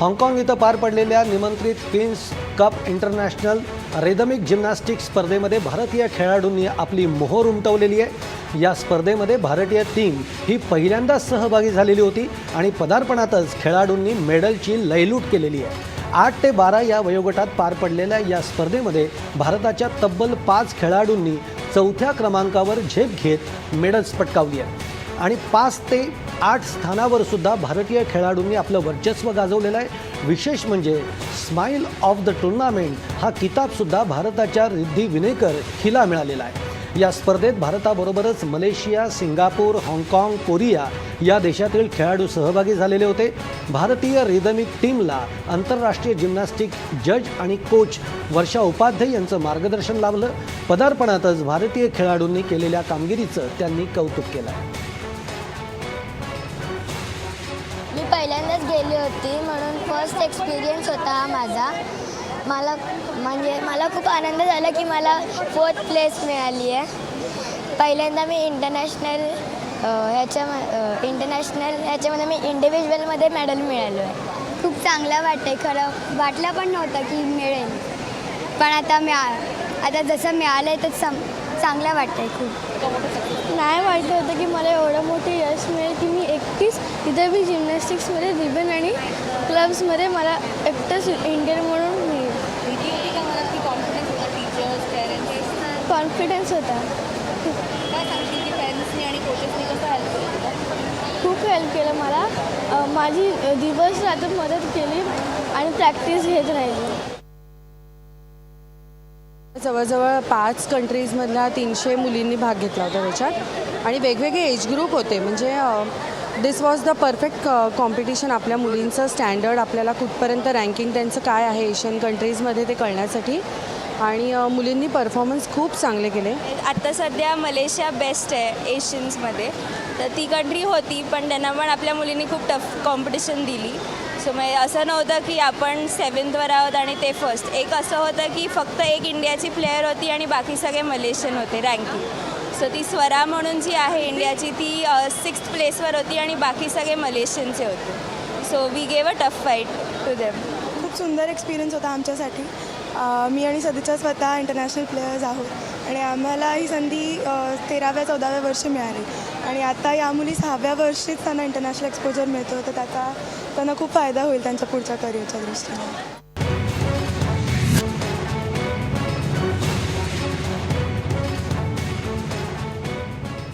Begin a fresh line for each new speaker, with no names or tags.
हाँगकाँग इथं पार पडलेल्या निमंत्रित Queens cup international rhythmic gymnastic स्पर्धेमध्ये भारतीय खेळाडूंनी आपली मोहोर उमटवलेली आहे. या स्पर्धेमध्ये भारतीय टीम ही पहिल्यांदाच सहभागी झालेली होती आणि पदार्पणातच खेळाडूंनी मेडलची लयलूट केलेली आहे. आठ ते बारा या वयोगटात पार पडलेल्या या स्पर्धेमध्ये भारताच्या तब्बल पाच खेळाडूंनी चौथ्या क्रमांकावर झेप घेत मेडल्स पटकावली आहे. आणि पाच ते आठ स्थानावर सुद्धा भारतीय खेळाडूंनी आपलं वर्चस्व गाजवलेलं आहे. विशेष म्हणजे स्माईल ऑफ द टुर्नामेंट हा किताबसुद्धा भारताच्या रिद्धी विनेकर हिला मिळालेला आहे. या स्पर्धेत भारताबरोबरच मलेशिया सिंगापूर हाँगकाँग कोरिया या देशातील खेळाडू सहभागी झालेले होते. भारतीय रिदमिक टीमला आंतरराष्ट्रीय जिम्नॅस्टिक जज आणि कोच वर्षा उपाध्याय यांचं मार्गदर्शन लाभलं. पदार्पणातच भारतीय खेळाडूंनी केलेल्या कामगिरीचं त्यांनी कौतुक केलं.
पहिल्यांदाच गेली होती म्हणून फर्स्ट एक्सपिरियन्स होता हा माझा. मला म्हणजे मला खूप आनंद झाला की मला फोर्थ प्लेस मिळाली आहे. पहिल्यांदा मी इंटरनॅशनल ह्याच्या इंटरनॅशनल ह्याच्यामध्ये मी इंडिव्हिज्युअलमध्ये मेडल मिळालो आहे. खूप चांगलं वाटतं खरं वाटलं पण नव्हतं की मिळेल. पण आता मिळा आता जसं मिळालं आहे तर सम चांगलं वाटतं आहे खूप.
नाही वाटलं होतं की मला एवढं मोठं यश मिळेल की नक्कीच. एकटीच मी जिम्नॅस्टिक्समध्ये रिबन आणि क्लब्समध्ये मला एकटंच इंडियन म्हणून मिळेल.
कॉन्फिडन्स होता.
कॉन्फिडन्स होता
आणि हेल्प केलं
खूप हेल्प केलं मला. माझी दिवस रात्र मदत केली आणि प्रॅक्टिस घेत राहिली.
जवळजवळ पाच कंट्रीजमधल्या तीनशे मुलींनी भाग घेतला होता त्याच्यात. आणि वेगवेगळे एज ग्रुप होते. म्हणजे this was the perfect competition आपल्या मुलींचं स्टँडर्ड आपल्याला कुठपर्यंत रँकिंग त्यांचं काय आहे एशियन कंट्रीजमध्ये ते कळण्यासाठी. आणि मुलींनी परफॉर्मन्स खूप चांगले केले.
आत्ता सध्या मलेशिया बेस्ट आहे एशियन्समध्ये तर ती कंट्री होती पण त्यांना पण आपल्या मुलींनी खूप टफ कॉम्पिटिशन दिली. सो म्हणजे असं नव्हतं की आपण सेवन्थवर आहोत आणि ते फर्स्ट एक असं होतं की फक्त एक इंडियाची प्लेयर होती आणि बाकी सगळे मलेशियन होते रँकिंग सो ती स्वरा म्हणून जी आहे इंडियाची ती सिक्स्थ प्लेसवर होती आणि बाकी सगळे मलेशियनचे होते. So we gave a tough fight to them
खूप सुंदर एक्सपिरियन्स होता आमच्यासाठी. मी आणि सदिच्छा स्वतः इंटरनॅशनल प्लेयर्स आहोत. आणि आम्हाला ही संधी तेराव्या चौदाव्या वर्षी मिळाली. आणि आता या मुली सहाव्या वर्षीच त्यांना इंटरनॅशनल एक्सपोजर मिळतो. तर त्याचा त्यांना खूप फायदा होईल त्यांच्या पुढच्या करिअरच्या दृष्टीने.